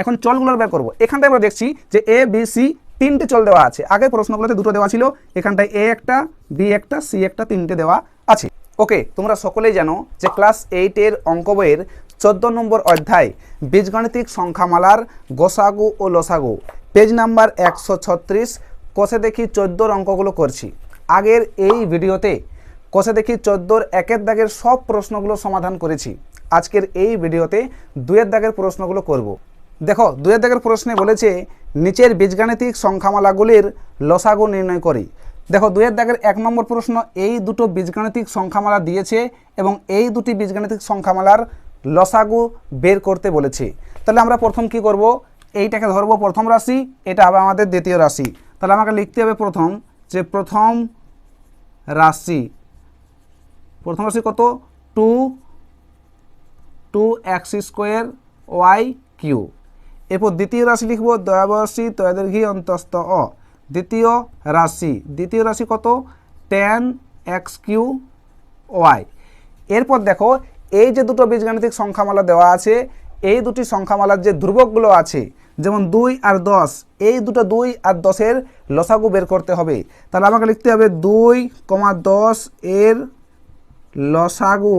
এখন চলগুলোর বের করব। এখানটায় আমরা দেখছি যে এ বি সি তিনটে চল দেওয়া আছে। আগের প্রশ্নগুলোতে দুটো দেওয়া ছিল। এখানটায় এ একটা বি একটা সি একটা তিনটে দেওয়া আছে। ওকে তোমরা সকলেই জানো যে ক্লাস এইটের অঙ্ক বইয়ের চোদ্দ নম্বর অধ্যায় বীজগণিতিক সংখ্যামালার গোসাগু ও লসাগু। পেজ নাম্বার একশো ছত্রিশ, কষে দেখি চোদ্দোর অঙ্কগুলো করছি। আগের এই ভিডিওতে কষে দেখি চোদ্দোর একের দাগের সব প্রশ্নগুলো সমাধান করেছি। আজকের এই ভিডিওতে দুয়ের দাগের প্রশ্নগুলো করব। দেখো দুয়ের দাগের প্রশ্নে বলেছে, নিচের বীজগাণিতিক সংখ্যামালাগুলির লসাগু নির্ণয় করি। দেখো দুয়ের দাগের এক নম্বর প্রশ্ন, এই দুটো বীজগাণিতিক সংখ্যামালা দিয়েছে এবং এই দুটি বীজগাণিতিক সংখ্যামালার লসাগু বের করতে বলেছে। তাহলে আমরা প্রথম কি করব? এইটাকে ধরবো প্রথম রাশি, এটা হবে আমাদের দ্বিতীয় রাশি। তাহলে আমাকে লিখতে হবে প্রথম যে প্রথম রাশি প্রথম রাশি কত? Two two x square y q. এরপর দ্বিতীয় রাশি লিখব দয়াবরাশি তয়দীর্ঘী অন্তস্থ অ। দ্বিতীয় রাশি দ্বিতীয় রাশি কত? টেন এক্স কিউ ওয়াই এরপর দেখো, এই যে দুটো বীজগাণিতিক সংখ্যামালা দেওয়া আছে, এই দুটি সংখ্যামালার যে ধ্রুবকগুলো আছে, যেমন দুই আর দশ, এই দুটো দুই আর দশের লসাগু বের করতে হবে। তাহলে আমাকে লিখতে হবে দুই কমা দশ এর লসাগু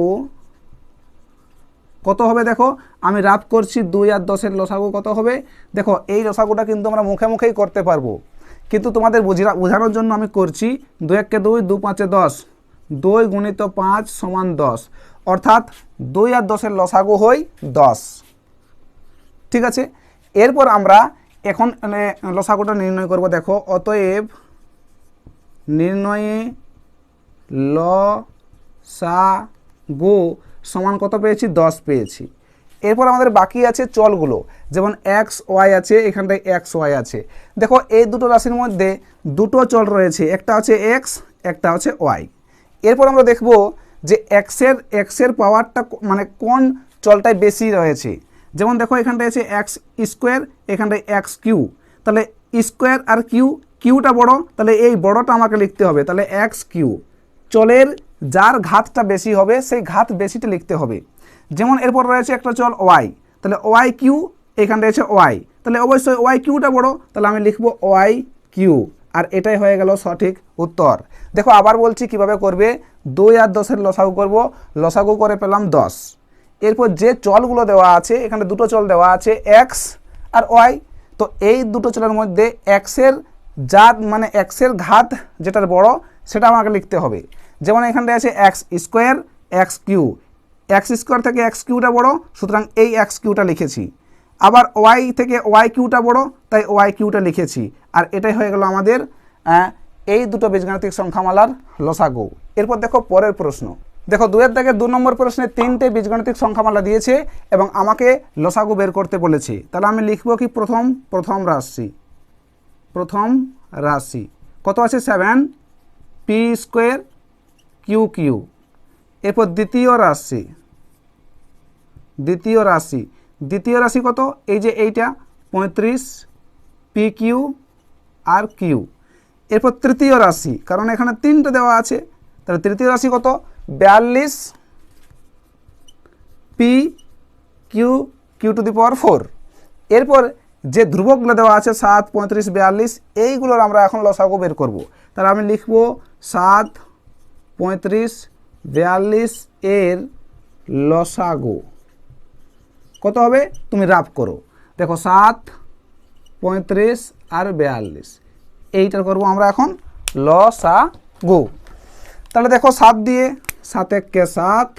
কত হবে দেখো? আমি রাফ করছি দুই আর দশের লসাগু কত হবে? দেখো এই লসাগুটা কিন্তু আমরা মুখে মুখেই করতে পারব। কিন্তু তোমাদের বুঝা বোঝানোর জন্য আমি করছি দু এককে দুই দু পাঁচে দশ। দুই গুণিত পাঁচ সমান দশ। অর্থাৎ দুই আর দশের লসাগু হয় দশ। ঠিক আছে? এরপর আমরা এখন মানে, লসাগুটা নির্ণয় করব। দেখো অতএব নির্ণয়ে ল সা গো সমান কত পেয়েছি? দশ পেয়েছি। এরপর আমাদের বাকি আছে চলগুলো। যেমন এক্স, ওয়াই আছে, এখানটায় এক্স, ওয়াই আছে। দেখো, এই দুটো রাশির মধ্যে দুটো চল রয়েছে। একটা হচ্ছে এক্স, একটা হচ্ছে ওয়াই। এরপর আমরা দেখব যে এক্সের এক্সের পাওয়ারটা মানে কোন চলটায় বেশি রয়েছে। যেমন দেখো, এখানটায় আছে এক্স স্কোয়ার, এখানটায় এক্স কিউ। তাহলে স্কোয়ার আর কিউ, কিউটা বড়, তাহলে এই বড়টা আমাকে লিখতে হবে। তাহলে এক্স কিউ। চলের যার ঘাতটা বেশি হবে, সেই ঘাত বেশিটা লিখতে হবে। যেমন এরপর রয়েছে একটা চল ওয়াই, তাহলে ওয়াই কিউ এখানটা রয়েছে ওয়াই। তাহলে অবশ্যই ওয়াই কিউটা বড়, তাহলে আমি লিখব ওয়াই কিউ, আর এটাই হয়ে গেল সঠিক উত্তর। দেখো, আবার বলছি কীভাবে করবে? দুই আর দশের লসাগু করব, লসাগু করে পেলাম দশ। এরপর যে চলগুলো দেওয়া আছে, এখানে দুটো চল দেওয়া আছে, এক্স আর ওয়াই। তো এই দুটো চলের মধ্যে এক্সের জাত মানে এক্সের ঘাত যেটার বড়, সেটা আমাকে লিখতে হবে। যেমন এখানটায় আছে x square, x q. X square থেকে এক্স কিউটা বড়, সুতরাং এই এক্স কিউটা লিখেছি। আবার ওয়াই থেকে ওয়াই কিউটা বড়, তাই ওয়াই কিউটা লিখেছি। আর এটাই হয়ে গেল আমাদের এই দুটো বীজগাণিতিক সংখ্যামালার লসাগু। এরপর দেখো পরের প্রশ্ন। দেখো দুয়ের দাগে দু নম্বর প্রশ্নে তিনটে বীজগণিতিক সংখ্যামালা দিয়েছে এবং আমাকে লসাগু বের করতে বলেছে। তাহলে আমি লিখব কি প্রথম প্রথম রাশি। প্রথম রাশি। কত আছে? Seven, p square q q. এরপর দ্বিতীয় রাশি। দ্বিতীয় রাশি। দ্বিতীয় রাশি কত? এই যে এইটা, পঁয়ত্রিশ পি কিউ আর কিউ এরপর তৃতীয় রাশি, কারণ এখানে তিনটে দেওয়া আছে। তাহলে তৃতীয় রাশি কত? বিয়াল্লিশ p q q to the power four এরপর যে ধ্রুবকগুলো দেওয়া আছে, সাত, পঁয়ত্রিশ, বিয়াল্লিশ, এইগুলোর আমরা এখন লসাগু বের করব। তাহলে আমি লিখব সাত, পঁয়ত্রিশ বিয়াল্লিশ এর লসাগু। কত হবে? তুমি রাফ করো। দেখো, সাত, পঁয়ত্রিশ আর বিয়াল্লিশ। এইটার করব আমরা এখন ল সা গু তাহলে দেখো, সাত দিয়ে সাত এককে সাত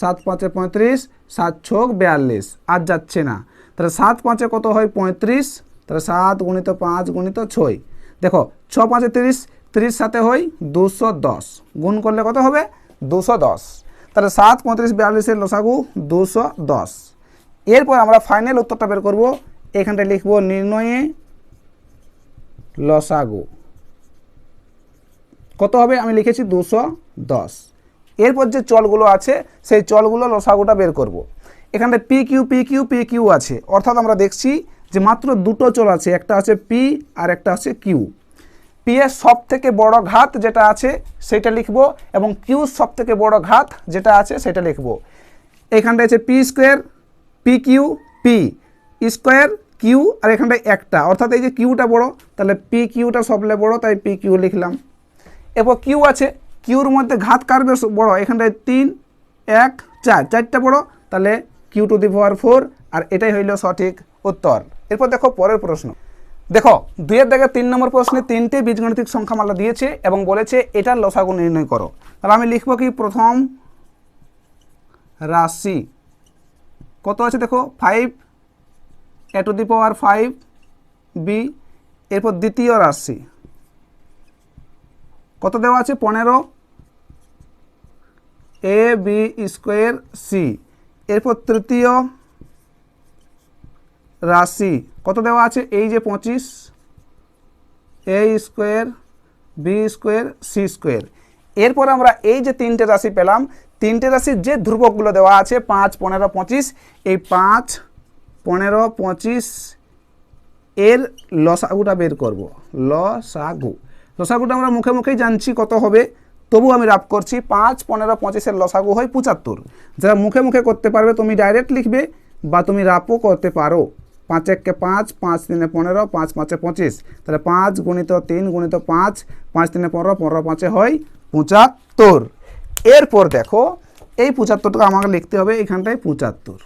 সাত পাঁচে পঁয়ত্রিশ, সাত ছক বিয়াল্লিশ। আর যাচ্ছে না। তাহলে সাত পাঁচে কত হয়? পঁয়ত্রিশ। তাহলে সাত গুণিত পাঁচ গুণিত ছয়। দেখো, ছ পাঁচে তিরিশ তিরিশ সাথে হয় দুশো দশ। গুণ করলে কত হবে? দুশো দশ। তাহলে সাত পঁয়ত্রিশ বিয়াল্লিশের লসাগু দুশো দশ। এরপর আমরা ফাইনাল উত্তরটা বের করব। এখানটায় লিখব নির্ণয়ে লসাগু। কত হবে? আমি লিখেছি দুশো দশ। এরপর যে চলগুলো আছে, সেই চলগুলো লসাগুটা বের করব। এখানটায় p q p q p q আছে। অর্থাৎ আমরা দেখছি যে মাত্র দুটো চল আছে, একটা আছে পি আর একটা আছে কিউ পি এর সব থেকে বড় ঘাত যেটা আছে, সেটা লিখব, এবং কিউ সব থেকে বড় ঘাত যেটা আছে, সেটা লিখব। এখানটা আছে p square, p q, p. Square, q, আর এখানটায় একটা। অর্থাৎ এই যে কিউটা বড়, তাহলে পি কিউটা সবলে বড়, তাই পি কিউ লিখলাম। এরপর কিউ আছে, কিউর মধ্যে ঘাত কার বেশ বড়? এখানটায় তিন, এক, চার। চারটা বড়, তাহলে q to the power four, আর এটাই হইল সঠিক উত্তর। এরপর দেখো পরের প্রশ্ন। দেখো, দুইয়ের দাগে তিন নম্বর প্রশ্নে তিনটে বীজগণিতিক সংখ্যা সংখ্যামালা দিয়েছে এবং বলেছে এটার লসাগু নির্ণয় করো। তাহলে আমি লিখব কি প্রথম রাশি। কত আছে দেখো? Five a to the power five b এরপর দ্বিতীয় রাশি। কত দেওয়া আছে? পনেরো। এ বি স্কোয়ার সি এরপর তৃতীয় রাশি। কত দেওয়া আছে? এই যে পঁচিশ, a square, b square, c square. এরপর আমরা এই যে তিনটে রাশি পেলাম, তিনটে রাশির যে ধ্রুবকগুলো দেওয়া আছে, পাঁচ, পনেরো, পঁচিশ, এই পাঁচ, পনেরো, পঁচিশ, এর লসাগুটা বের করব। লসাগু। লসাগুটা আমরা মুখে মুখেই জানছি কত হবে তবু আমি রাপ করছি। পাঁচ, পনেরো, পঁচিশের লসাগু হয় পঁচাত্তর। যারা মুখে মুখে করতে পারবে, তুমি ডাইরেক্ট লিখবে বা তুমি রাপও করতে পারো। পাঁচ এককে পাঁচ পাঁচ তিনে পনেরো, পাঁচ পাঁচে পঁচিশ। তাহলে পাঁচ গুণিত তিন গুণিত পাঁচ পাঁচ তিনে পনেরো পনেরো পাঁচে হয় পঁচাত্তর। এরপর দেখো, এই পঁচাত্তরটা আমাকে লিখতে হবে এখানটায় পঁচাত্তর।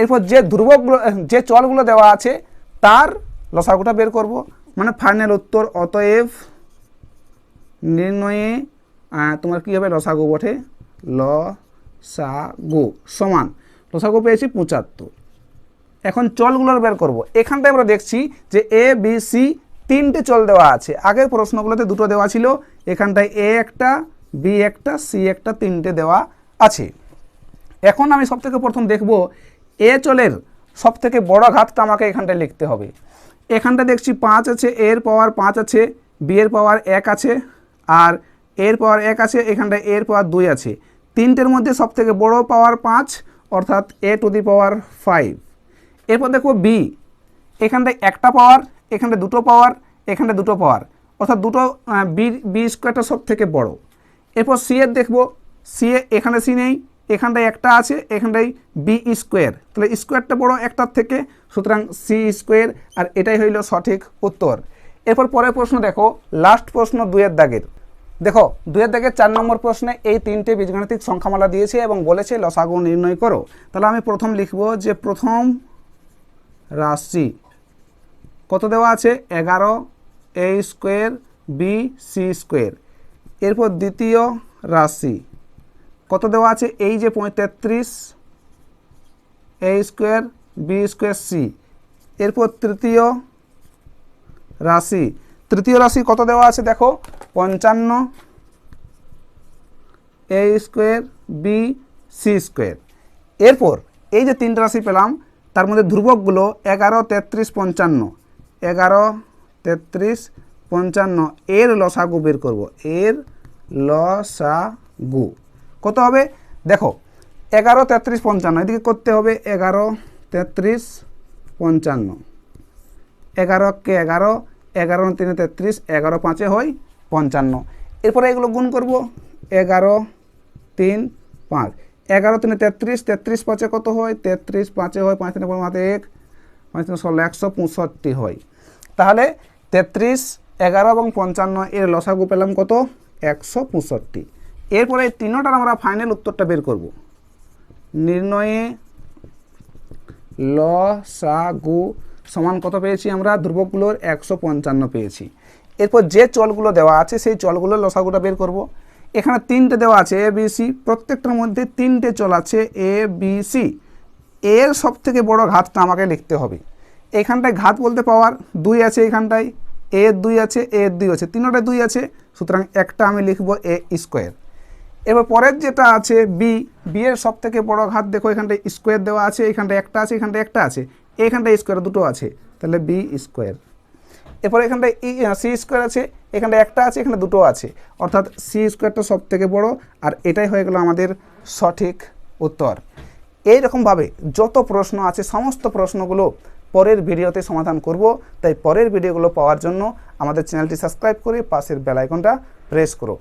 এরপর যে ধ্রুবকগুলো যে চলগুলো দেওয়া আছে, তার লসাগুটা বের করব। মানে ফাইনাল উত্তর অতএব নির্ণয়ে তোমার কী হবে? লসাগু বটে। ল সা গু সমান। লসাগু পেয়েছি পঁচাত্তর। এখন চলগুলোর বের করব। এখানটায় আমরা দেখছি যে এ বি সি তিনটে চল দেওয়া আছে। আগের প্রশ্নগুলোতে দুটো দেওয়া ছিল। এখানটায় এ একটা বি একটা সি একটা তিনটে দেওয়া আছে। এখন আমি সব থেকে প্রথম দেখব এ চলের সব থেকে বড় ঘাতটা আমাকে এখানটায় লিখতে হবে। এখানটা দেখছি পাঁচ আছে, এর পাওয়ার পাঁচ আছে বি এর পাওয়ার এক আছে, আর এর পাওয়ার এক আছে, এখানটায় এর পাওয়ার দুই আছে। তিনটের মধ্যে সব থেকে বড় পাওয়ার পাঁচ, অর্থাৎ এ টু দি পাওয়ার ফাইভ এরপর দেখো বি এখানটায় একটা পাওয়ার এখানটায় দুটো পাওয়ার এখানটায় দুটো পাওয়ার অর্থাৎ দুটো বি বি স্কোয়ারটা সব থেকে বড়। এরপর সি এর দেখব সি এ এখানে সি নেই এখানটায় একটা আছে এখানটায় বি স্কোয়ার তাহলে স্কোয়ারটা বড় একটার থেকে, সুতরাং সি স্কোয়ার আর এটাই হইল সঠিক উত্তর। এরপর পরের প্রশ্ন দেখো লাস্ট প্রশ্ন দুয়ের দাগের। দেখো দুয়ের দাগের চার নম্বর প্রশ্নে এই তিনটে বীজগণিতিক সংখ্যামালা দিয়েছে এবং বলেছে, লসাগু নির্ণয় করো। তাহলে আমি প্রথম লিখব যে প্রথম রাশি। কত দেওয়া আছে? এগারো a square b c square এরপর দ্বিতীয় রাশি। কত দেওয়া আছে? এই যে পঁয়ত্রিশ a square b square c এরপর তৃতীয় রাশি। তৃতীয় রাশি কত দেওয়া আছে? দেখো, পঞ্চান্ন a square b c square এরপর এই যে তিনটা রাশি পেলাম তার মধ্যে ধ্রুবকগুলো এগারো, তেত্রিশ, পঞ্চান্ন। এগারো, তেত্রিশ, পঞ্চান্ন। এর লসাগু বের করব। এর লসাগু। কত হবে? দেখো, এগারো, তেত্রিশ, পঞ্চান্ন। এদিকে করতে হবে এগারো, তেত্রিশ, পঞ্চান্ন। এগারো কে এগারো? এগারো তিনে তেত্রিশ, এগারো পাঁচে হয় পঞ্চান্ন। এরপরে এগুলো গুণ করব। এগারো, তিন, পাঁচ। এগারো তিনে তেত্রিশ তেত্রিশ পাঁচে কত হয়? তেত্রিশ পাঁচে হয়, পাঁচ তিনে পনেরো হাতে এক, পাঁচ তিনে ষোলো, একশো পঁয়ষট্টি হয়। তাহলে তেত্রিশ, এগারো এবং পঞ্চান্ন এর লসাগু পেলাম কত? একশো পঁয়ষট্টি। এরপরে এই তিনোটার আমরা ফাইনাল উত্তরটা বের করব। নির্ণয়ে ল সা গু সমান কত পেয়েছি আমরা? ধ্রুবকগুলোর একশো পঞ্চান্ন পেয়েছি। এরপর যে চলগুলো দেওয়া আছে, সেই চলগুলোর লসাগুটা বের করব। এখানে তিনটে দেওয়া আছে এ বি সি প্রত্যেকটার মধ্যে তিনটে চল আছে এ বি সি এর সব থেকে বড় ঘাতটা আমাকে লিখতে হবে। এখানটায় ঘাত বলতে পাওয়ার দুই আছে এখানটায় এ দুই আছে এ দুই আছে তিনোটা দুই আছে, সুতরাং একটা আমি লিখব এ স্কোয়ার এবার পরের যেটা আছে বি বি এর সব থেকে বড় ঘাত দেখো, এখানটায় স্কোয়ার দেওয়া আছে, এখানটায় একটা আছে, এখানটায় একটা আছে, এখানটায় স্কোয়ার দুটো আছে, তাহলে বি স্কোয়ার এরপর এখানটায় ই সি স্কোয়ার আছে এখানটায় একটা আছে, এখানে দুটো আছে। অর্থাৎ সি স্কোয়ারটা সব থেকে বড়, আর এটাই হয়ে গেল আমাদের সঠিক উত্তর। এইরকমভাবে যত প্রশ্ন আছে, সমস্ত প্রশ্নগুলো পরের ভিডিওতে সমাধান করব। তাই পরের ভিডিওগুলো পাওয়ার জন্য আমাদের চ্যানেলটি সাবস্ক্রাইব করে পাশের বেলাইকনটা প্রেস করো।